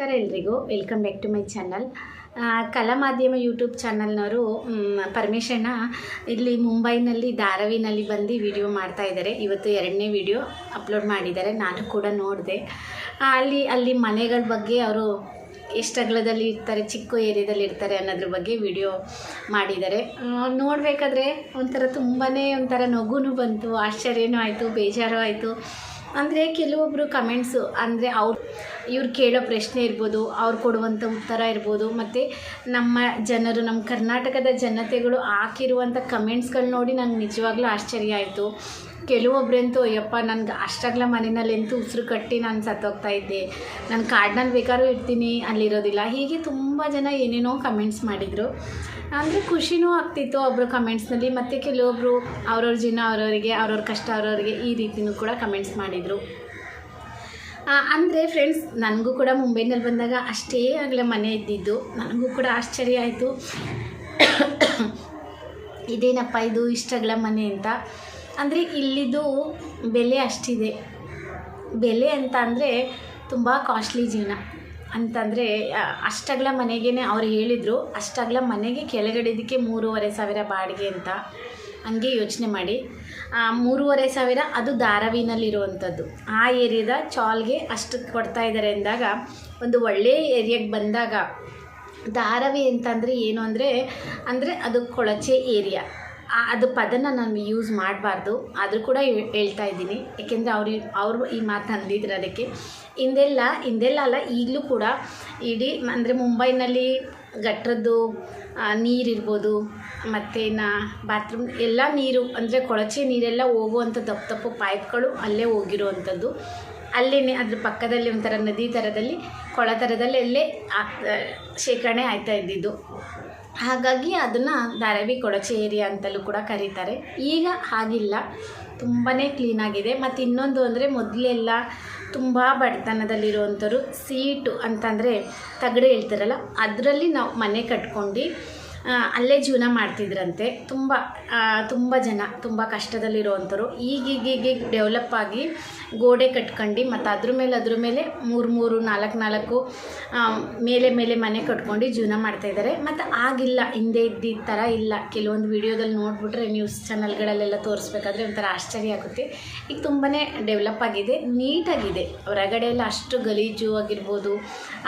ನಮಸ್ಕಾರ ಎಲ್ರಿಗೂ. Welcome back to my channel Kala Madhyama YouTube ಚಾನಲ್ನವರು ಪರಮೇಶಣ್ಣ ಇಲ್ಲಿ ಮುಂಬೈನಲ್ಲಿ, ಧಾರಾವಿನಲ್ಲಿ ಬಂದು ವಿಡಿಯೋ ಮಾಡ್ತಾ ಇದ್ದಾರೆ. ಇವತ್ತು ಎರಡನೇ ವಿಡಿಯೋ ಅಪ್ಲೋಡ್ ಮಾಡಿದ್ದಾರೆ. ನಾನು ಕೂಡ ನೋಡಿದೆ. ಅಲ್ಲಿ ಅಲ್ಲಿ ಮನೆಗಳ ಬಗ್ಗೆ ಅವರು ಎಷ್ಟು ಅಗಲದಲ್ಲಿ ಇರ್ತಾರೆ, ಚಿಕ್ಕ ಏರಿಯಾದಲ್ಲಿ ಇರ್ತಾರೆ ಅನ್ನೋದ್ರ ಬಗ್ಗೆ ವಿಡಿಯೋ ಮಾಡಿದ್ದಾರೆ. ನೋಡಬೇಕಾದ್ರೆ ಒಂಥರ ತುಂಬಾ ಒಂಥರ ನಗುನೂ ಬಂತು. ಆಶ್ಚರ್ಯನೂ ಆಯಿತು, ಬೇಜಾರು ಆಯಿತು. ಅಂದರೆ ಕೆಲವೊಬ್ಬರು ಕಮೆಂಟ್ಸು ಅಂದರೆ ಅವ್ರು ಇವ್ರು ಕೇಳೋ ಪ್ರಶ್ನೆ ಇರ್ಬೋದು, ಅವ್ರು ಕೊಡುವಂಥ ಉತ್ತರ ಇರ್ಬೋದು, ಮತ್ತು ನಮ್ಮ ಜನರು ನಮ್ಮ ಕರ್ನಾಟಕದ ಜನತೆಗಳು ಹಾಕಿರುವಂಥ ಕಮೆಂಟ್ಸ್ಗಳು ನೋಡಿ ನಂಗೆ ನಿಜವಾಗ್ಲೂ ಆಶ್ಚರ್ಯ ಆಯಿತು. ಕೆಲವೊಬ್ರಂತೂ, ಅಯ್ಯಪ್ಪ, ನನಗೆ ಅಷ್ಟಾಗ್ಲ ಎಂತೂ ಉಸಿರು ಕಟ್ಟಿ ನಾನು ಸತ್ತೋಗ್ತಾ ಇದ್ದೆ. ನಾನು ಕಾಡಿನಲ್ಲಿ ಬೇಕಾದ್ರೂ ಇರ್ತೀನಿ ಅಲ್ಲಿರೋದಿಲ್ಲ. ಹೀಗೆ ತುಂಬ ಜನ ಏನೇನೋ ಕಮೆಂಟ್ಸ್ ಮಾಡಿದರು. ಅಂದರೆ ಖುಷಿನೂ ಆಗ್ತಿತ್ತು ಒಬ್ಬರು ಕಮೆಂಟ್ಸ್ನಲ್ಲಿ ಮತ್ತು ಕೆಲವೊಬ್ಬರು ಅವ್ರವ್ರ ಜೀವನ ಅವ್ರವರಿಗೆ, ಅವ್ರವ್ರ ಕಷ್ಟ ಅವ್ರವ್ರಿಗೆ ಈ ರೀತಿನೂ ಕೂಡ ಕಮೆಂಟ್ಸ್ ಮಾಡಿದರು. ಅಂದರೆ ಫ್ರೆಂಡ್ಸ್ ನನಗೂ ಕೂಡ ಮುಂಬೈನಲ್ಲಿ ಬಂದಾಗ ಅಷ್ಟೇ ಆಗಲೇ ಮನೆ ಇದ್ದಿದ್ದು. ನನಗೂ ಕೂಡ ಆಶ್ಚರ್ಯ ಆಯಿತು. ಇದೇನಪ್ಪ ಇದು ಇಷ್ಟಗಳ ಮನೆ ಅಂತ. ಅಂದರೆ ಇಲ್ಲಿದು ಬೆಲೆ ಅಷ್ಟಿದೆ. ಬೆಲೆ ಅಂತ ಅಂದರೆ ತುಂಬ ಕಾಸ್ಟ್ಲಿ ಜೀವನ. ಅಂತಂದರೆ ಅಷ್ಟಗಲ ಮನೆಗೇ ಅವ್ರು ಹೇಳಿದರು, ಅಷ್ಟಗಲ ಮನೆಗೆ ಕೆಳಗಡೆದಕ್ಕೆ ಮೂರುವರೆ ಸಾವಿರ ಬಾಡಿಗೆ ಅಂತ ಹಂಗೆ ಯೋಚನೆ ಮಾಡಿ. ಮೂರುವರೆ ಸಾವಿರ ಅದು ಧಾರಾವಿನಲ್ಲಿರುವಂಥದ್ದು. ಆ ಏರಿಯಾದ ಚಾಲ್ಗೆ ಅಷ್ಟು ಕೊಡ್ತಾ ಇದ್ದಾರೆ ಅಂದಾಗ, ಒಂದು ಒಳ್ಳೆಯ ಏರಿಯಾಗೆ ಬಂದಾಗ, ಧಾರಾವಿ ಅಂತಂದರೆ ಏನು ಅಂದರೆ ಅಂದರೆ ಅದು ಕೊಳಚೆ ಏರಿಯಾ. ಅದು ಪದನ ನಾನು ಯೂಸ್ ಮಾಡಬಾರ್ದು. ಆದರೂ ಕೂಡ ಹೇಳ್ತಾ ಇದ್ದೀನಿ. ಏಕೆಂದರೆ ಅವ್ರು ಅವರು ಈ ಮಾತು ಅಂದಿದ್ರು ಅದಕ್ಕೆ. ಹಿಂದೆಲ್ಲ ಹಿಂದೆಲ್ಲ ಅಲ್ಲ ಈಗಲೂ ಕೂಡ ಇಡೀ ಅಂದರೆ ಮುಂಬೈನಲ್ಲಿ ಗಟ್ಟರದ್ದು ಆ, ನೀರಿರ್ಬೋದು ಮತ್ತು ನಾ ಬಾತ್ರೂಮ್ ಎಲ್ಲ ನೀರು ಅಂದರೆ ಕೊಳಚೆ ನೀರೆಲ್ಲ ಹೋಗುವಂಥ ದಪ್ಪ ದಪ್ಪ ಪೈಪ್ಗಳು ಅಲ್ಲೇ ಹೋಗಿರುವಂಥದ್ದು ಅಲ್ಲೇ ಅದ್ರ ಪಕ್ಕದಲ್ಲಿ ಒಂಥರ ನದಿ ಥರದಲ್ಲಿ ಕೊಳ ಥರದಲ್ಲಿ ಅಲ್ಲೇ ಶೇಖರಣೆ ಆಯ್ತಾ ಇದ್ದಿದ್ದು. ಹಾಗಾಗಿ ಅದನ್ನು ಧಾರಾವಿ ಕೊಳಚೆ ಏರಿಯಾ ಅಂತಲೂ ಕೂಡ ಕರೀತಾರೆ. ಈಗ ಹಾಗಿಲ್ಲ. ತುಂಬಾ ಕ್ಲೀನಾಗಿದೆ ಮತ್ತು ಇನ್ನೊಂದು ಅಂದರೆ ಮೊದಲೆಲ್ಲ ತುಂಬ ಬಡತನದಲ್ಲಿರುವಂಥವ್ರು ಸೀಟು ಅಂತಂದರೆ ತಗಡು ಹೇಳ್ತಾರಲ್ಲ, ಅದರಲ್ಲಿ ನಾವು ಮನೆ ಕಟ್ಕೊಂಡು ಅಲ್ಲೇ ಜೀವನ ಮಾಡ್ತಿದ್ರಂತೆ. ತುಂಬ ತುಂಬ ಜನ, ತುಂಬ ಕಷ್ಟದಲ್ಲಿರುವಂಥವ್ರು ಈಗೀಗೀಗ ಡೆವಲಪ್ ಆಗಿ ಗೋಡೆ ಕಟ್ಕೊಂಡು ಮತ್ತು ಅದ್ರ ಮೇಲೆ ಅದ್ರ ಮೇಲೆ ಮೂರು ಮೂರು, ನಾಲ್ಕು ನಾಲ್ಕು ಮೇಲೆ ಮೇಲೆ ಮನೆ ಕಟ್ಕೊಂಡು ಜೀವನ ಮಾಡ್ತಾಯಿದ್ದಾರೆ ಮತ್ತು ಆಗಿಲ್ಲ, ಹಿಂದೆ ಇದ್ದಿದ್ದ ಥರ ಇಲ್ಲ. ಕೆಲವೊಂದು ವಿಡಿಯೋದಲ್ಲಿ ನೋಡಿಬಿಟ್ರೆ ನ್ಯೂಸ್ ಚಾನಲ್ಗಳಲ್ಲೆಲ್ಲ ತೋರಿಸ್ಬೇಕಾದ್ರೆ ಒಂಥರ ಆಶ್ಚರ್ಯ ಆಗುತ್ತೆ. ಈಗ ತುಂಬಾ ಡೆವಲಪ್ ಆಗಿದೆ, ನೀಟಾಗಿದೆ. ಹೊರಗಡೆ ಎಲ್ಲ ಅಷ್ಟು ಗಲೀಜು ಆಗಿರ್ಬೋದು,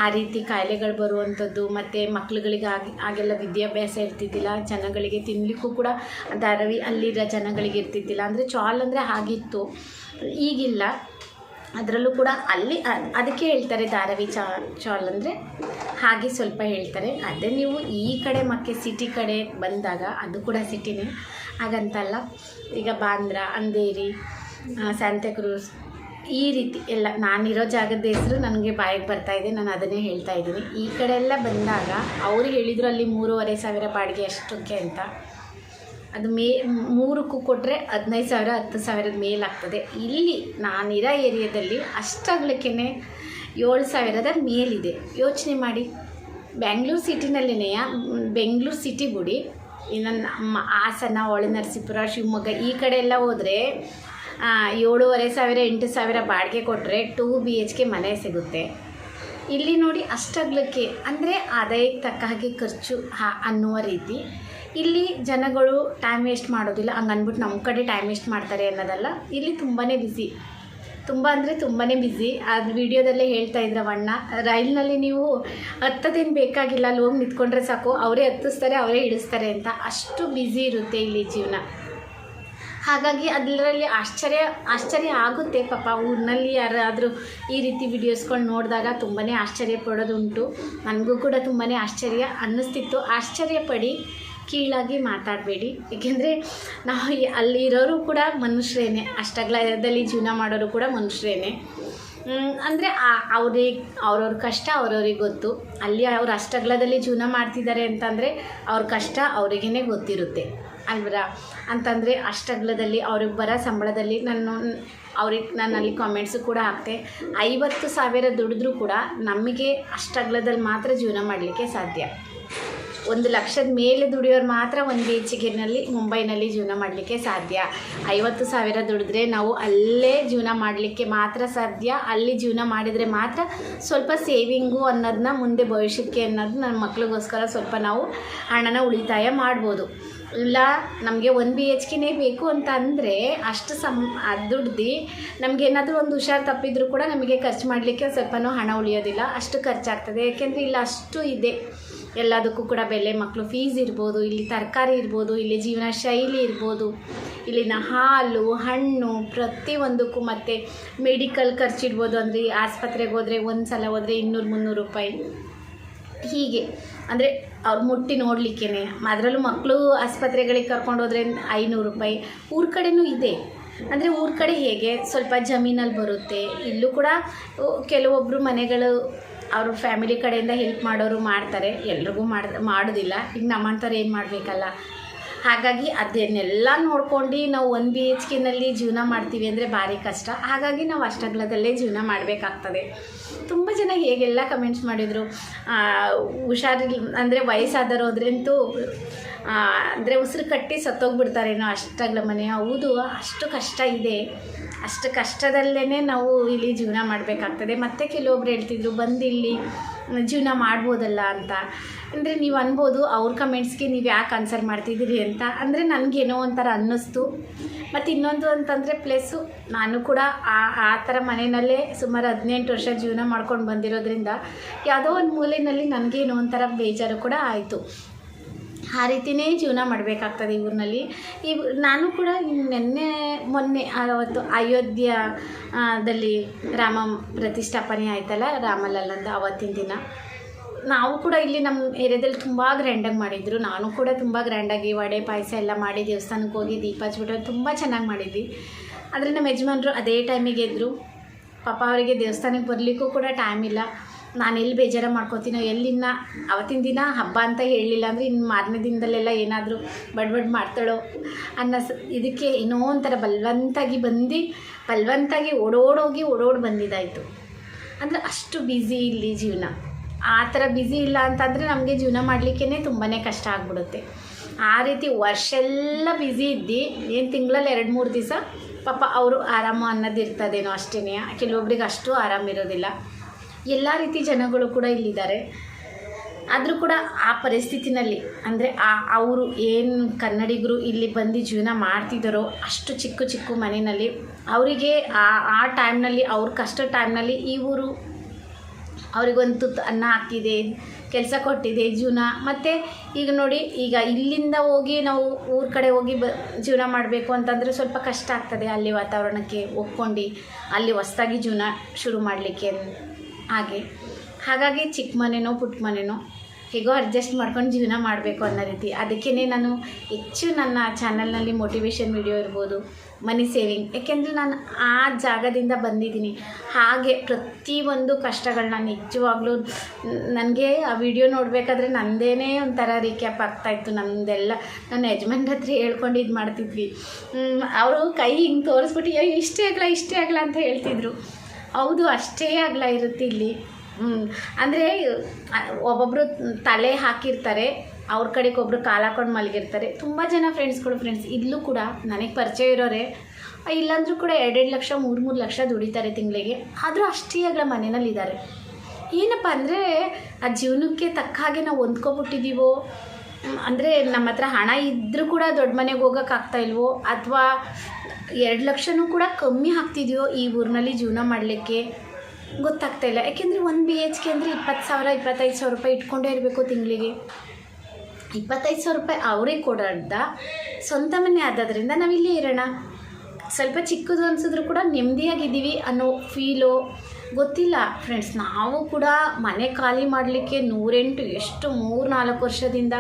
ಆ ರೀತಿ ಕಾಯಿಲೆಗಳು ಬರುವಂಥದ್ದು ಮತ್ತು ಮಕ್ಳುಗಳಿಗೆ ಆಗಿ ಆಗೆಲ್ಲ ವಿದ್ಯಾಭ್ಯಾಸ ಇರ್ತಿದ್ದಿಲ್ಲ, ಜನಗಳಿಗೆ ತಿನ್ನಲಿಕ್ಕೂ ಕೂಡ ಧಾರಾವಿ ಅಲ್ಲಿರೋ ಜನಗಳಿಗೆ ಇರ್ತಿದ್ದಿಲ್ಲ. ಅಂದರೆ ಚಾಲ್ ಅಂದರೆ ಹಾಗಿತ್ತು. ಈಗಿಲ್ಲ. ಅದರಲ್ಲೂ ಕೂಡ ಅಲ್ಲಿ, ಅದಕ್ಕೆ ಹೇಳ್ತಾರೆ ಧಾರಾವಿ ಚಾ, ಚಾಲ್ ಅಂದರೆ ಹಾಗೆ ಸ್ವಲ್ಪ ಹೇಳ್ತಾರೆ. ಅದೇ ನೀವು ಈ ಕಡೆ ಮಕ್ಕೆ ಸಿಟಿ ಕಡೆ ಬಂದಾಗ ಅದು ಕೂಡ ಸಿಟಿನೇ ಹಾಗಂತಲ್ಲ. ಈಗ ಬಾಂದ್ರಾ, ಅಂಧೇರಿ ಸ್ಯಾಂತಾಕ್ರೂಸ್ ಈ ರೀತಿ ಎಲ್ಲ ನಾನಿರೋ ಜಾಗದ ಹೆಸರು ನನಗೆ ಬಾಯಿಗೆ ಬರ್ತಾ ಇದೆ, ನಾನು ಅದನ್ನೇ ಹೇಳ್ತಾ ಇದ್ದೀನಿ. ಈ ಕಡೆ ಎಲ್ಲ ಬಂದಾಗ ಅವರು ಹೇಳಿದರು ಅಲ್ಲಿ ಮೂರುವರೆ ಸಾವಿರ ಬಾಡಿಗೆ ಅಷ್ಟಕ್ಕೆ ಅಂತ. ಅದು ಮೇ, ಮೂರಕ್ಕೂ ಕೊಟ್ಟರೆ ಹದಿನೈದು ಸಾವಿರ, ಹತ್ತು ಸಾವಿರದ ಮೇಲಾಗ್ತದೆ ಇಲ್ಲಿ ನಾನಿರೋ ಏರಿಯಾದಲ್ಲಿ ಅಷ್ಟಾಗ್ಲಿಕ್ಕೇ ಏಳು ಸಾವಿರದ ಮೇಲಿದೆ. ಯೋಚನೆ ಮಾಡಿ. ಬ್ಯಾಂಗ್ಳೂರು ಸಿಟಿನಲ್ಲಿನೇ ಬೆಂಗಳೂರು ಸಿಟಿ ಗುಡಿ. ಇನ್ನು ನಮ್ಮ ಹಾಸನ ಹೊಳೆನರಸೀಪುರ ಶಿವಮೊಗ್ಗ ಈ ಕಡೆ ಎಲ್ಲ ಹೋದರೆ ಏಳೂವರೆ ಸಾವಿರ, ಎಂಟು ಸಾವಿರ ಬಾಡಿಗೆ ಕೊಟ್ಟರೆ ಟೂ ಬಿ ಎಚ್ ಕೆ ಮನೆ ಸಿಗುತ್ತೆ. ಇಲ್ಲಿ ನೋಡಿ ಅಷ್ಟಗ್ಲಕ್ಕೆ, ಅಂದರೆ ಆದಾಯಕ್ಕೆ ತಕ್ಕ ಹಾಗೆ ಖರ್ಚು ಹಾ, ಅನ್ನುವ ರೀತಿ. ಇಲ್ಲಿ ಜನಗಳು ಟೈಮ್ ವೇಸ್ಟ್ ಮಾಡೋದಿಲ್ಲ, ಹಂಗೆ ಅಂದ್ಬಿಟ್ಟು ನಮ್ಮ ಕಡೆ ಟೈಮ್ ವೇಸ್ಟ್ ಮಾಡ್ತಾರೆ ಅನ್ನೋದಲ್ಲ, ಇಲ್ಲಿ ತುಂಬಾ ಬಿಸಿ ತುಂಬ ಅಂದರೆ ತುಂಬಾ ಬಿಸಿ ಅದು ವಿಡಿಯೋದಲ್ಲೇ ಹೇಳ್ತಾ ಇದ್ರವಣ್ಣ ರೈಲ್ನಲ್ಲಿ ನೀವು ಹತ್ತದೇನು ಬೇಕಾಗಿಲ್ಲ, ಅಲ್ಲಿ ಹೋಗಿ ನಿಂತ್ಕೊಂಡ್ರೆ ಸಾಕು, ಅವರೇ ಹತ್ತಿಸ್ತಾರೆ, ಅವರೇ ಇಳಿಸ್ತಾರೆ ಅಂತ. ಅಷ್ಟು ಬ್ಯುಸಿ ಇರುತ್ತೆ ಇಲ್ಲಿ ಜೀವನ. ಹಾಗಾಗಿ ಅದರಲ್ಲಿ ಆಶ್ಚರ್ಯ ಆಶ್ಚರ್ಯ ಆಗುತ್ತೆ. ಪಾಪ ಊರಿನಲ್ಲಿ ಯಾರಾದರೂ ಈ ರೀತಿ ವಿಡಿಯೋಸ್ಗಳು ನೋಡಿದಾಗ ತುಂಬಾ ಆಶ್ಚರ್ಯ ಪಡೋದುಂಟು. ನನಗೂ ಕೂಡ ತುಂಬಾ ಆಶ್ಚರ್ಯ ಅನ್ನಿಸ್ತಿತ್ತು. ಆಶ್ಚರ್ಯ ಪಡಿ ಕೀಳಾಗಿ ಮಾತಾಡಬೇಡಿ. ಏಕೆಂದರೆ ನಾವು ಅಲ್ಲಿರೋರು ಕೂಡ ಮನುಷ್ಯರೇನೆ. ಅಷ್ಟಗ್ಲದಲ್ಲಿ ಜೀವನ ಮಾಡೋರು ಕೂಡ ಮನುಷ್ಯರೇನೆ. ಅಂದರೆ ಅವ್ರಿಗೆ, ಅವ್ರವ್ರ ಕಷ್ಟ ಅವ್ರವ್ರಿಗೆ ಗೊತ್ತು. ಅಲ್ಲಿ ಅವ್ರು ಅಷ್ಟಗ್ಲದಲ್ಲಿ ಜೀವನ ಮಾಡ್ತಿದ್ದಾರೆ ಅಂತಂದರೆ ಅವ್ರ ಕಷ್ಟ ಅವ್ರಿಗೇ ಗೊತ್ತಿರುತ್ತೆ. ಅಲ್ವರಾ ಅಂತಂದರೆ ಅಷ್ಟಗ್ಲದಲ್ಲಿ ಅವ್ರಿಗೆ ಬರೋ ಸಂಬಳದಲ್ಲಿ ನಾನು ಅವ್ರಿಗೆ ನಾನು ಅಲ್ಲಿ ಕಾಮೆಂಟ್ಸು ಕೂಡ ಹಾಕ್ತೆ. ಐವತ್ತು ಸಾವಿರ ದುಡಿದ್ರೂ ಕೂಡ ನಮಗೆ ಅಷ್ಟಗ್ಲದಲ್ಲಿ ಮಾತ್ರ ಜೀವನ ಮಾಡಲಿಕ್ಕೆ ಸಾಧ್ಯ. ಒಂದು ಲಕ್ಷದ ಮೇಲೆ ದುಡಿಯೋರು ಮಾತ್ರ ಒಂದು ಕೆನಲ್ಲಿ ಮುಂಬೈನಲ್ಲಿ ಜೀವನ ಮಾಡಲಿಕ್ಕೆ ಸಾಧ್ಯ. ಐವತ್ತು ಸಾವಿರ ದುಡಿದ್ರೆ ನಾವು ಅಲ್ಲೇ ಜೀವನ ಮಾಡಲಿಕ್ಕೆ ಮಾತ್ರ ಸಾಧ್ಯ. ಅಲ್ಲಿ ಜೀವನ ಮಾಡಿದರೆ ಮಾತ್ರ ಸ್ವಲ್ಪ ಸೇವಿಂಗು ಅನ್ನೋದನ್ನ ಮುಂದೆ ಭವಿಷ್ಯಕ್ಕೆ ಅನ್ನೋದು ನನ್ನ ಮಕ್ಳಿಗೋಸ್ಕರ ಸ್ವಲ್ಪ ನಾವು ಹಣನ ಉಳಿತಾಯ ಮಾಡ್ಬೋದು. ಇಲ್ಲ, ನಮಗೆ ಒನ್ ಬಿ ಎಚ್ ಕೆನೇ ಬೇಕು ಅಂತ ಅಂದರೆ ಅಷ್ಟು ಸಮ್ ದುಡ್ದು ನಮ್ಗೆ ಏನಾದರೂ ಒಂದು ಹುಷಾರು ತಪ್ಪಿದ್ರು ಕೂಡ ನಮಗೆ ಖರ್ಚು ಮಾಡಲಿಕ್ಕೆ ಸ್ವಲ್ಪನೂ ಹಣ ಉಳಿಯೋದಿಲ್ಲ. ಅಷ್ಟು ಖರ್ಚಾಗ್ತದೆ. ಯಾಕೆಂದರೆ ಇಲ್ಲಿ ಅಷ್ಟು ಇದೆ. ಎಲ್ಲದಕ್ಕೂ ಕೂಡ ಬೆಲೆ ಮಕ್ಕಳು ಫೀಸ್ ಇರ್ಬೋದು, ಇಲ್ಲಿ ತರಕಾರಿ ಇರ್ಬೋದು, ಇಲ್ಲಿ ಜೀವನ ಶೈಲಿ ಇರ್ಬೋದು, ಇಲ್ಲಿನ ಹಾಲು, ಹಣ್ಣು ಪ್ರತಿಯೊಂದಕ್ಕೂ ಮತ್ತು ಮೆಡಿಕಲ್ ಖರ್ಚಿಡ್ಬೋದು ಅಂದರೆ ಆಸ್ಪತ್ರೆಗೆ ಹೋದರೆ ಒಂದು ಸಲ ಹೋದರೆ ಇನ್ನೂರು ಮುನ್ನೂರು ರೂಪಾಯಿ. ಹೀಗೆ. ಅಂದರೆ ಅವ್ರು ಮುಟ್ಟಿ ನೋಡಲಿಕ್ಕೇನೆ. ಅದರಲ್ಲೂ ಮಕ್ಕಳು ಆಸ್ಪತ್ರೆಗಳಿಗೆ ಕರ್ಕೊಂಡು ಹೋದ್ರೆ ಐನೂರು ರೂಪಾಯಿ. ಊರ ಕಡೆನೂ ಇದೆ. ಅಂದರೆ ಊರ ಕಡೆ ಹೇಗೆ? ಸ್ವಲ್ಪ ಜಮೀನಲ್ಲಿ ಬರುತ್ತೆ. ಇಲ್ಲೂ ಕೂಡ ಕೆಲವೊಬ್ಬರು ಮನೆಗಳು ಅವ್ರ ಫ್ಯಾಮಿಲಿ ಕಡೆಯಿಂದ ಹೆಲ್ಪ್ ಮಾಡೋರು ಮಾಡ್ತಾರೆ. ಎಲ್ರಿಗೂ ಮಾಡ್ ಮಾಡೋದಿಲ್ಲ. ಈಗ ನಮ್ಮಂಥವ್ರು ಏನು ಮಾಡಬೇಕಲ್ಲ? ಹಾಗಾಗಿ ಅದನ್ನೆಲ್ಲ ನೋಡ್ಕೊಂಡು ನಾವು ಒನ್ ಬಿ ಎಚ್ ಕೆನಲ್ಲಿ ಜೀವನ ಮಾಡ್ತೀವಿ ಅಂದರೆ ಭಾರಿ ಕಷ್ಟ. ಹಾಗಾಗಿ ನಾವು ಅಷ್ಟಗ್ಲದಲ್ಲೇ ಜೀವನ ಮಾಡಬೇಕಾಗ್ತದೆ. ತುಂಬ ಜನ ಹೇಗೆಲ್ಲ ಕಮೆಂಟ್ಸ್ ಮಾಡಿದರು? ಹುಷಾರಿಲ್ಲ ಅಂದರೆ ವಯಸ್ಸಾದವರು ಹೋದ್ರಂತೂ ಅಂದರೆ ಉಸಿರು ಕಟ್ಟಿ ಸತ್ತೋಗ್ಬಿಡ್ತಾರೇನೋ ಅಷ್ಟಾಗ್ಲ ಮನೆ. ಹೌದು, ಅಷ್ಟು ಕಷ್ಟ ಇದೆ. ಅಷ್ಟು ಕಷ್ಟದಲ್ಲೇ ನಾವು ಇಲ್ಲಿ ಜೀವನ ಮಾಡಬೇಕಾಗ್ತದೆ. ಮತ್ತು ಕೆಲವೊಬ್ರು ಹೇಳ್ತಿದ್ರು ಬಂದು ಇಲ್ಲಿ ಜೀವನ ಮಾಡ್ಬೋದಲ್ಲ ಅಂತ. ಅಂದರೆ ನೀವು ಅನ್ಬೋದು ಅವ್ರ ಕಮೆಂಟ್ಸ್ಗೆ ನೀವು ಯಾಕೆ ಆನ್ಸರ್ ಮಾಡ್ತಿದ್ದೀರಿ ಅಂತ. ಅಂದರೆ ನನಗೇನೋ ಒಂಥರ ಅನ್ನಿಸ್ತು. ಮತ್ತು ಇನ್ನೊಂದು ಅಂತಂದರೆ ಪ್ಲಸ್ಸು ನಾನು ಕೂಡ ಆ ಆ ಥರ ಮನೆಯಲ್ಲೇ ಸುಮಾರು ಹದಿನೆಂಟು ವರ್ಷ ಜೀವನ ಮಾಡ್ಕೊಂಡು ಬಂದಿರೋದ್ರಿಂದ ಯಾವುದೋ ಒಂದು ಮೂಲೆಯಲ್ಲಿ ನನಗೇನೋ ಒಂಥರ ಬೇಜಾರು ಕೂಡ ಆಯಿತು. ಆ ರೀತಿಯೇ ಜೀವನ ಮಾಡಬೇಕಾಗ್ತದೆ ಊರಿನಲ್ಲಿ ಈ ನಾನು ಕೂಡ ನಿನ್ನೆ, ಮೊನ್ನೆ ಅವತ್ತು ಅಯೋಧ್ಯದಲ್ಲಿ ರಾಮ ಪ್ರತಿಷ್ಠಾಪನೆ ಆಯ್ತಲ್ಲ, ರಾಮಲಲ್ಲಂದು ಅವತ್ತಿನ ದಿನ. ನಾವು ಕೂಡ ಇಲ್ಲಿ ನಮ್ಮ ಏರಿಯಾದಲ್ಲಿ ತುಂಬ ಗ್ರ್ಯಾಂಡಾಗಿ ಮಾಡಿದ್ರು. ನಾನು ಕೂಡ ತುಂಬ ಗ್ರ್ಯಾಂಡಾಗಿ ವಡೆ, ಪಾಯಸ ಎಲ್ಲ ಮಾಡಿ ದೇವಸ್ಥಾನಕ್ಕೆ ಹೋಗಿ ದೀಪ ಹಚ್ಬಿಟ್ಟು ತುಂಬ ಚೆನ್ನಾಗಿ ಮಾಡಿದ್ವಿ. ಆದರೆ ನಮ್ಮ ಯಜಮಾನ್ರು ಅದೇ ಟೈಮಿಗೆ ಎದ್ರು. ಪಾಪ ಅವರಿಗೆ ದೇವಸ್ಥಾನಕ್ಕೆ ಬರಲಿಕ್ಕೂ ಕೂಡ ಟೈಮ್ ಇಲ್ಲ. ನಾನು ಎಲ್ಲಿ ಬೇಜಾರ ಮಾಡ್ಕೋತೀನೋ, ಎಲ್ಲಿನ್ನ ಅವತ್ತಿನ ದಿನ ಹಬ್ಬ ಅಂತ ಹೇಳಲಿಲ್ಲ ಅಂದರೆ ಇನ್ನು ಮಾರನೇ ದಿನದಲ್ಲೆಲ್ಲ ಏನಾದರೂ ಬಡ್ಬಡ್ ಮಾಡ್ತಾಳೋ ಅನ್ನೋ ಸ, ಇದಕ್ಕೆ ಏನೋ ಒಂಥರ ಬಲವಂತಾಗಿ ಬಂದು, ಬಲವಂತಾಗಿ ಓಡೋಡೋಗಿ ಓಡೋಡಿ ಬಂದಿದ್ದಾಯಿತು. ಅಂದರೆ ಅಷ್ಟು ಬ್ಯುಸಿ ಇಲ್ಲಿ ಜೀವನ. ಆ ಥರ ಬ್ಯುಸಿ ಇಲ್ಲ ಅಂತಂದರೆ ನಮಗೆ ಜೀವನ ಮಾಡಲಿಕ್ಕೇ ತುಂಬಾ ಕಷ್ಟ ಆಗ್ಬಿಡುತ್ತೆ. ಆ ರೀತಿ ವರ್ಷ ಎಲ್ಲ ಬ್ಯುಸಿ ಇದ್ದು, ಏನು ತಿಂಗಳಲ್ಲಿ ಎರಡು ಮೂರು ದಿವಸ ಪಾಪ ಅವರು ಆರಾಮ ಅನ್ನೋದು ಇರ್ತದೇನೋ ಅಷ್ಟೇ ಕೆಲವೊಬ್ರಿಗೆ ಅಷ್ಟು ಆರಾಮಿರೋದಿಲ್ಲ ಎಲ್ಲ ರೀತಿ ಜನಗಳು ಕೂಡ ಇಲ್ಲಿದ್ದಾರೆ. ಆದರೂ ಕೂಡ ಆ ಪರಿಸ್ಥಿತಿನಲ್ಲಿ, ಅಂದರೆ ಆ ಅವರು ಏನು ಕನ್ನಡಿಗರು ಇಲ್ಲಿ ಬಂದು ಜೀವನ ಮಾಡ್ತಿದ್ದಾರೋ ಅಷ್ಟು ಚಿಕ್ಕ ಚಿಕ್ಕ ಮನೆಯಲ್ಲಿ, ಅವರಿಗೆ ಆ ಆ ಟೈಮ್ನಲ್ಲಿ ಅವ್ರ ಕಷ್ಟ ಟೈಮ್ನಲ್ಲಿ ಈ ಊರು ಅವ್ರಿಗೊಂದು ತುತ್ತು ಅನ್ನ ಹಾಕಿದೆ ಕೆಲಸ ಕೊಟ್ಟಿದೆ ಜೀವನ. ಮತ್ತು ಈಗ ನೋಡಿ, ಈಗ ಇಲ್ಲಿಂದ ಹೋಗಿ ನಾವು ಊರ ಕಡೆ ಹೋಗಿ ಬ, ಜೀವನ ಮಾಡಬೇಕು ಅಂತಂದರೆ ಸ್ವಲ್ಪ ಕಷ್ಟ ಆಗ್ತದೆ ಅಲ್ಲಿ ವಾತಾವರಣಕ್ಕೆ ಒಪ್ಕೊಂಡು, ಅಲ್ಲಿ ಹೊಸ್ದಾಗಿ ಜೀವನ ಶುರು ಮಾಡಲಿಕ್ಕೆ ಹಾಗೆ. ಹಾಗಾಗಿ ಚಿಕ್ಕ ಮನೆನೋ ಪುಟ್ಟ ಮನೆನೋ ಹೇಗೋ ಅಡ್ಜಸ್ಟ್ ಮಾಡ್ಕೊಂಡು ಜೀವನ ಮಾಡಬೇಕು ಅನ್ನೋ ರೀತಿ. ಅದಕ್ಕೇ ನಾನು ಹೆಚ್ಚು ನನ್ನ ಚಾನಲ್ನಲ್ಲಿ ಮೋಟಿವೇಶನ್ ವಿಡಿಯೋ ಇರ್ಬೋದು ಮನಿ ಸೇವಿಂಗ್ ಯಾಕೆಂದರೆ ನಾನು ಆ ಜಾಗದಿಂದ ಬಂದಿದ್ದೀನಿ. ಹಾಗೆ ಪ್ರತಿಯೊಂದು ಕಷ್ಟಗಳನ್ನ ನಿಜವಾಗ್ಲೂ ನನಗೆ ಆ ವಿಡಿಯೋ ನೋಡಬೇಕಾದ್ರೆ ನಂದೇನೇ ಒಂಥರ ರೀಕ್ಯಾಪ್ ಆಗ್ತಾಯಿತ್ತು ನಂದೆಲ್ಲ ನನ್ನ ಯಜಮಾನ್ ಹತ್ರ ಹೇಳ್ಕೊಂಡು ಇದು ಮಾಡ್ತಿದ್ವಿ. ಅವರು ಕೈ ಹಿಂಗೆ ತೋರಿಸ್ಬಿಟ್ಟು "ಅಯ್ಯೋ, ಇಷ್ಟೇ ಆಗಲ್ಲ ಇಷ್ಟೇ ಆಗಲ್ಲ ಅಂತ ಹೇಳ್ತಿದ್ರು. ಹೌದು ಅಷ್ಟೇ ಆಗಲ್ಲ ಇರುತ್ತೆ ಇಲ್ಲಿ. ಅಂದರೆ ಒಬ್ಬೊಬ್ಬರು ತಲೆ ಹಾಕಿರ್ತಾರೆ, ಅವ್ರ ಕಡೆಗೆ ಒಬ್ಬರು ಕಾಲು ಹಾಕೊಂಡು ಮಲಗಿರ್ತಾರೆ. ತುಂಬ ಜನ ಫ್ರೆಂಡ್ಸ್ಗಳು ಫ್ರೆಂಡ್ಸ್ ಇಲ್ಲೂ ಕೂಡ ನನಗೆ ಪರಿಚಯ ಇರೋರೆ, ಇಲ್ಲಾಂದ್ರೂ ಕೂಡ ಎರಡೆರಡು ಲಕ್ಷ, ಮೂರು ಮೂರು ಲಕ್ಷ ದುಡಿತಾರೆ ತಿಂಗಳಿಗೆ. ಆದರೂ ಅಷ್ಟೇ ಅಗಳ ಮನೆಯಲ್ಲಿದ್ದಾರೆ ಏನಪ್ಪ ಅಂದರೆ, ಆ ಜೀವನಕ್ಕೆ ತಕ್ಕ ಹಾಗೆ ನಾವು ಹೊಂದ್ಕೊಬಿಟ್ಟಿದ್ದೀವೋ ಅಂದರೆ ನಮ್ಮ ಹತ್ರ ಹಣ ಇದ್ದರೂ ಕೂಡ ದೊಡ್ಡ ಮನೆಗೆ ಹೋಗೋಕ್ಕಾಗ್ತಾ ಇಲ್ವೋ? ಅಥವಾ ಎರಡು ಲಕ್ಷನೂ ಕೂಡ ಕಮ್ಮಿ ಹಾಕ್ತಿದೆಯೋ ಈ ಊರಿನಲ್ಲಿ ಜೀವನ ಮಾಡಲಿಕ್ಕೆ? ಗೊತ್ತಾಗ್ತಾ ಇಲ್ಲ. ಯಾಕೆಂದರೆ ಒಂದು ಬಿ ಎಚ್ ಕೆ ಅಂದರೆ ಇಪ್ಪತ್ತು ಸಾವಿರ, ಇಪ್ಪತ್ತೈದು ಸಾವಿರ ರೂಪಾಯಿ ಇಟ್ಕೊಂಡೇ ಇರಬೇಕು ತಿಂಗಳಿಗೆ. ಇಪ್ಪತ್ತೈದು ಸಾವಿರ ರೂಪಾಯಿ ಅವರೇ ಕೊಡೋದ ಸ್ವಂತ ಮನೆ ಆದ್ದರಿಂದ ನಾವಿಲ್ಲೇ ಇರೋಣ. ಸ್ವಲ್ಪ ಚಿಕ್ಕದು ಅನ್ಸಿದ್ರು ಕೂಡ ನೆಮ್ಮದಿಯಾಗಿದ್ದೀವಿ ಅನ್ನೋ ಫೀಲು ಗೊತ್ತಿಲ್ಲ ಫ್ರೆಂಡ್ಸ್ ನಾವು ಕೂಡ ಮನೆ ಖಾಲಿ ಮಾಡಲಿಕ್ಕೆ ನೂರೆಂಟು, ಎಷ್ಟು ಮೂರು ನಾಲ್ಕು ವರ್ಷದಿಂದ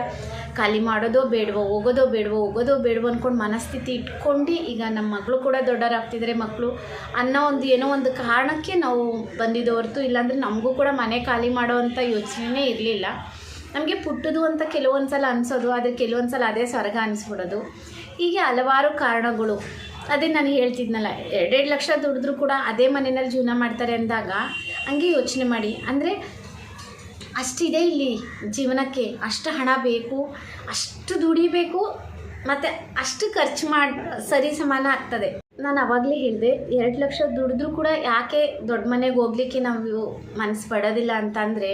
ಖಾಲಿ ಮಾಡೋದೋ ಬೇಡವೋ, ಹೋಗೋದೋ ಬೇಡವೋ ಹೋಗೋದೋ ಬೇಡವೋ ಅಂದ್ಕೊಂಡು ಮನಸ್ಥಿತಿ ಇಟ್ಕೊಂಡು ಈಗ ನಮ್ಮ ಮಗಳು ಕೂಡ ದೊಡ್ಡವರಾಗ್ತಿದ್ದಾರೆ ಮಕ್ಕಳು ಅನ್ನೋ ಒಂದು ಏನೋ ಒಂದು ಕಾರಣಕ್ಕೆ ನಾವು ಬಂದಿದ್ದು ಹೊರತು ಇಲ್ಲಾಂದರೆ ನಮಗೂ ಕೂಡ ಮನೆ ಖಾಲಿ ಮಾಡೋ ಅಂಥ ಯೋಚನೆನೇ ಇರಲಿಲ್ಲ. ನಮಗೆ ಪುಟ್ಟದು ಅಂತ ಕೆಲವೊಂದು ಸಲ ಅನಿಸೋದು, ಆದರೆ ಕೆಲವೊಂದು ಸಲ ಅದೇ ಸ್ವರ್ಗ ಅನಿಸ್ಬಿಡೋದು. ಹೀಗೆ ಹಲವಾರು ಕಾರಣಗಳು. ಅದೇ ನಾನು ಹೇಳ್ತಿದ್ನಲ್ಲ, ಎರಡೆರಡು ಲಕ್ಷ ದುಡಿದ್ರೂ ಕೂಡ ಅದೇ ಮನೆಯಲ್ಲಿ ಜೀವನ ಮಾಡ್ತಾರೆ ಅಂದಾಗ ಹಂಗೆ ಯೋಚನೆ ಮಾಡಿ. ಅಂದರೆ ಅಷ್ಟಿದೆ ಇಲ್ಲಿ ಜೀವನಕ್ಕೆ, ಅಷ್ಟು ಹಣ ಬೇಕು, ಅಷ್ಟು ದುಡಿಬೇಕು, ಮತ್ತು ಅಷ್ಟು ಖರ್ಚು ಮಾಡಿ, ಸರಿ ಸಮಾನ ಆಗ್ತದೆ. ನಾನು ಅವಾಗಲೇ ಹೇಳಿದೆ, ಎರಡು ಲಕ್ಷ ದುಡಿದ್ರೂ ಕೂಡ ಯಾಕೆ ದೊಡ್ಡ ಮನೆಗೆ ಹೋಗ್ಲಿಕ್ಕೆ ನಾವು ಮನಸ್ಸು ಪಡೋದಿಲ್ಲ ಅಂತಂದರೆ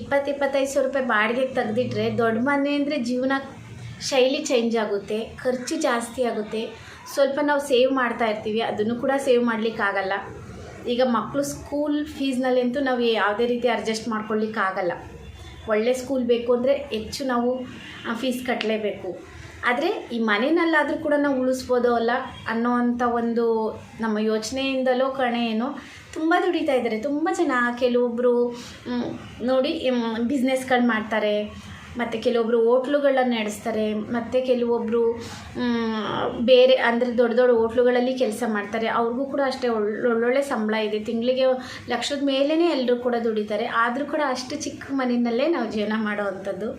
ಇಪ್ಪತ್ತು ಇಪ್ಪತ್ತೈದು ಸಾವಿರ ರೂಪಾಯಿ ಬಾಡಿಗೆಗೆ ತೆಗೆದಿಟ್ರೆ ದೊಡ್ಡ ಮನೆ ಅಂದರೆ ಜೀವನ ಶೈಲಿ ಚೇಂಜ್ ಆಗುತ್ತೆ, ಖರ್ಚು ಜಾಸ್ತಿ ಆಗುತ್ತೆ. ಸ್ವಲ್ಪ ನಾವು ಸೇವ್ ಮಾಡ್ತಾ ಇರ್ತೀವಿ, ಅದನ್ನು ಕೂಡ ಸೇವ್ ಮಾಡಲಿಕ್ಕಾಗಲ್ಲ ಈಗ ಮಕ್ಕಳು ಸ್ಕೂಲ್ ಫೀಸ್ನಲ್ಲಂತೂ ನಾವು ಯಾವುದೇ ರೀತಿ ಅಡ್ಜಸ್ಟ್ ಮಾಡ್ಕೊಳ್ಳಿಕ್ಕಾಗಲ್ಲ ಒಳ್ಳೆ ಸ್ಕೂಲ್ ಬೇಕು ಅಂದರೆ ಹೆಚ್ಚು ನಾವು ಫೀಸ್ ಕಟ್ಟಲೇಬೇಕು ಆದರೆ ಈ ಮನೆಯಲ್ಲಾದರೂ ಕೂಡ ನಾವು ಉಳಿಸ್ಬೋದು ಅಲ್ಲ ಅನ್ನೋವಂಥ ಒಂದು ನಮ್ಮ ಯೋಚನೆಯಿಂದಲೋ ಕಣೆ ಏನೋ ತುಂಬ ದುಡಿತಾ ಇದ್ದಾರೆ. ತುಂಬ ಜನ ಕೆಲವೊಬ್ಬರು ನೋಡಿ ಬಿಸ್ನೆಸ್ಗಳು ಮಾಡ್ತಾರೆ. ಮತ್ತು ಕೆಲವೊಬ್ಬರು ಹೋಟ್ಲುಗಳನ್ನ ನಡೆಸ್ತಾರೆ ಮತ್ತು ಕೆಲವೊಬ್ಬರು ಬೇರೆ ಅಂದರೆ ದೊಡ್ಡ ದೊಡ್ಡ ಹೋಟ್ಲುಗಳಲ್ಲಿ ಕೆಲಸ ಮಾಡ್ತಾರೆ. ಅವ್ರಿಗೂ ಕೂಡ ಅಷ್ಟೇ ಒಳ್ಳೆ ಒಳ್ಳೊಳ್ಳೆ ಸಂಬಳ ಇದೆ. ತಿಂಗಳಿಗೆ ಲಕ್ಷದ ಮೇಲೇ ಎಲ್ಲರೂ ಕೂಡ ದುಡಿತಾರೆ. ಆದರೂ ಕೂಡ ಅಷ್ಟು ಚಿಕ್ಕ ಮನೆಯಲ್ಲೇ ನಾವು ಜೀವನ ಮಾಡೋವಂಥದ್ದು.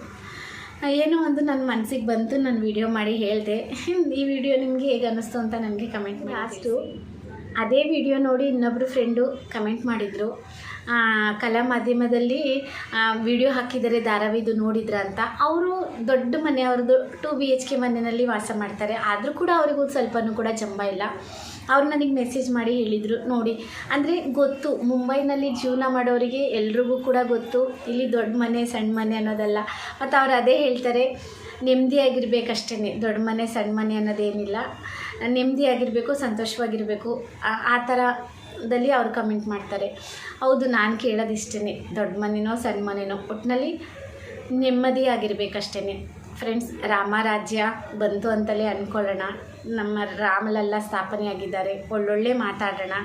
ಏನೋ ಒಂದು ನನ್ನ ಮನಸ್ಸಿಗೆ ಬಂತು ನಾನು ವಿಡಿಯೋ ಮಾಡಿ ಹೇಳಿದೆ. ಈ ವಿಡಿಯೋ ನಿಮಗೆ ಹೇಗೆ ಅನ್ನಿಸ್ತು ಅಂತ ನನಗೆ ಕಮೆಂಟ್ ಮಾಡಿ ಲಾಸ್ಟು ಅದೇ ವಿಡಿಯೋ ನೋಡಿ ಇನ್ನೊಬ್ಬರು ಫ್ರೆಂಡು ಕಮೆಂಟ್ ಮಾಡಿದರು. ಕಲಾ ಮಾಧ್ಯಮದಲ್ಲಿ ವಿಡಿಯೋ ಹಾಕಿದ್ದಾರೆ ಧಾರಾವಿದು ನೋಡಿದ್ರ ಅಂತ. ಅವರು ದೊಡ್ಡ ಮನೆ, ಅವ್ರದ್ದು ಟು ಬಿ ಎಚ್ ಕೆ ಮನೆಯಲ್ಲಿ ವಾಸ ಮಾಡ್ತಾರೆ. ಆದರೂ ಕೂಡ ಅವ್ರಿಗೂ ಸ್ವಲ್ಪನೂ ಕೂಡ ಜಂಬ ಇಲ್ಲ. ಅವ್ರು ನನಗೆ ಮೆಸೇಜ್ ಮಾಡಿ ಹೇಳಿದರು, ನೋಡಿ, ಅಂದರೆ ಗೊತ್ತು, ಮುಂಬೈನಲ್ಲಿ ಜೀವನ ಮಾಡೋರಿಗೆ ಎಲ್ರಿಗೂ ಕೂಡ ಗೊತ್ತು, ಇಲ್ಲಿ ದೊಡ್ಡ ಮನೆ, ಸಣ್ಣ ಮನೆ ಅನ್ನೋದಲ್ಲ. ಮತ್ತು ಅವ್ರು ಅದೇ ಹೇಳ್ತಾರೆ ನೆಮ್ಮದಿಯಾಗಿರ್ಬೇಕಷ್ಟೇ ದೊಡ್ಡ ಮನೆ, ಸಣ್ಣ ಮನೆ ಅನ್ನೋದೇನಿಲ್ಲ. ನೆಮ್ಮದಿಯಾಗಿರಬೇಕು, ಸಂತೋಷವಾಗಿರಬೇಕು. ಆ- ಆ ಥರದಲ್ಲಿ ಅವ್ರು ಕಮೆಂಟ್ ಮಾಡ್ತಾರೆ. ಹೌದು, ನಾನು ಕೇಳೋದಿಷ್ಟೇ ದೊಡ್ಡ ಮನೆನೋ, ಸಣ್ಣ ಮನೆನೋ ಒಟ್ಟಿನಲ್ಲಿ ನೆಮ್ಮದಿಯಾಗಿರ್ಬೇಕಷ್ಟೇ ಫ್ರೆಂಡ್ಸ್ ರಾಮರಾಜ್ಯ ಬಂತು ಅಂತಲೇ ಅಂದ್ಕೊಳ್ಳೋಣ ನಮ್ಮ ರಾಮಲೆಲ್ಲ ಸ್ಥಾಪನೆಯಾಗಿದ್ದಾರೆ. ಒಳ್ಳೊಳ್ಳೆ ಮಾತಾಡೋಣ.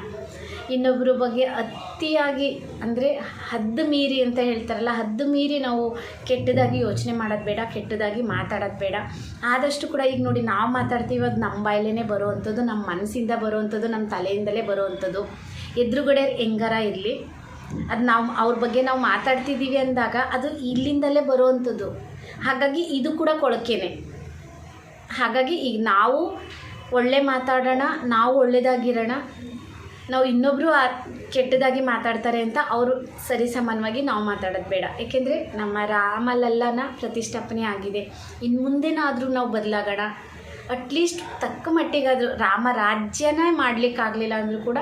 ಇನ್ನೊಬ್ಬರ ಬಗ್ಗೆ ಅತಿಯಾಗಿ ಅಂದರೆ ಹದ್ದು ಮೀರಿ ಅಂತ ಹೇಳ್ತಾರಲ್ಲ, ಹದ್ದು ಮೀರಿ ನಾವು ಕೆಟ್ಟದಾಗಿ ಯೋಚನೆ ಮಾಡೋದು ಬೇಡ, ಕೆಟ್ಟದಾಗಿ ಮಾತಾಡೋದು ಬೇಡ. ಆದಷ್ಟು ಕೂಡ ಈಗ ನೋಡಿ ನಾವು ಮಾತಾಡ್ತೀವಿ ಅದು ನಮ್ಮ ಬಾಯಲ್ಲೇ ಬರುವಂಥದ್ದು ನಮ್ಮ ಮನಸ್ಸಿಂದ ಬರುವಂಥದ್ದು ನಮ್ಮ ತಲೆಯಿಂದಲೇ ಬರುವಂಥದ್ದು. ಎದುರುಗಡೆ ಹೆಂಗಾರ ಇರಲಿ. ಅದು ನಾವು, ಅವ್ರ ಬಗ್ಗೆ ನಾವು ಮಾತಾಡ್ತಿದ್ದೀವಿ ಅಂದಾಗ ಅದು ಇಲ್ಲಿಂದಲೇ ಬರುವಂಥದ್ದು. ಹಾಗಾಗಿ ಇದು ಕೂಡ ಕೊಳಕೆನೆ. ಹಾಗಾಗಿ ಈಗ ನಾವು ಒಳ್ಳೆ ಮಾತಾಡೋಣ, ನಾವು ಒಳ್ಳೆಯದಾಗಿರೋಣ ನಾವು ಇನ್ನೊಬ್ಬರು ಆ ಕೆಟ್ಟದಾಗಿ ಮಾತಾಡ್ತಾರೆ ಅಂತ ಅವರು ಸರಿ ಸಮಾನವಾಗಿ ನಾವು ಮಾತಾಡೋದು ಬೇಡ. ಏಕೆಂದರೆ ನಮ್ಮ ರಾಮಲಲ್ಲನ ಪ್ರತಿಷ್ಠಾಪನೆ ಆಗಿದೆ. ಇನ್ನು ಮುಂದೆನಾದರೂ ನಾವು ಬದಲಾಗೋಣ. ಅಟ್ಲೀಸ್ಟ್ ತಕ್ಕ ಮಟ್ಟಿಗಾದರೂ ರಾಮ ರಾಜ್ಯನೇ ಮಾಡಲಿಕ್ಕಾಗಲಿಲ್ಲ ಅಂದರೂ ಕೂಡ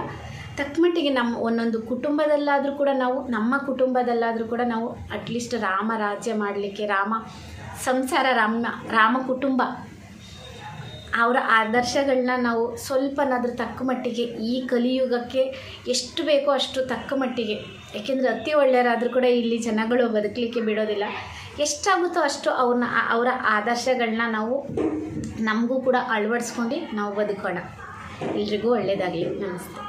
ತಕ್ಕ ಮಟ್ಟಿಗೆ ನಮ್ಮ ಒಂದೊಂದು ಕುಟುಂಬದಲ್ಲಾದರೂ ಕೂಡ ನಾವು, ನಮ್ಮ ಕುಟುಂಬದಲ್ಲಾದರೂ ಕೂಡ ನಾವು ಅಟ್ಲೀಸ್ಟ್ ರಾಮ ರಾಜ್ಯ ಮಾಡಲಿಕ್ಕೆ, ರಾಮ ಸಂಸಾರ, ರಾಮ ರಾಮ ಕುಟುಂಬ ಅವರ ಆದರ್ಶಗಳನ್ನ ನಾವು ಸ್ವಲ್ಪನಾದರೂ ತಕ್ಕ ಮಟ್ಟಿಗೆ ಈ ಕಲಿಯುಗಕ್ಕೆ ಎಷ್ಟು ಬೇಕೋ ಅಷ್ಟು ತಕ್ಕ ಮಟ್ಟಿಗೆ. ಏಕೆಂದರೆ ಅತಿ ಒಳ್ಳೆಯರಾದರೂ ಕೂಡ ಇಲ್ಲಿ ಜನಗಳು ಬದುಕಲಿಕ್ಕೆ ಬಿಡೋದಿಲ್ಲ. ಎಷ್ಟಾಗುತ್ತೋ ಅಷ್ಟು ಅವ್ರನ್ನ ಅವರ ಆದರ್ಶಗಳನ್ನ ನಾವು ನಮಗೂ ಕೂಡ ಅಳವಡಿಸ್ಕೊಂಡು ನಾವು ಬದುಕೋಣ. ಎಲ್ರಿಗೂ ಒಳ್ಳೆಯದಾಗಲಿ ನಮಸ್ತೆ.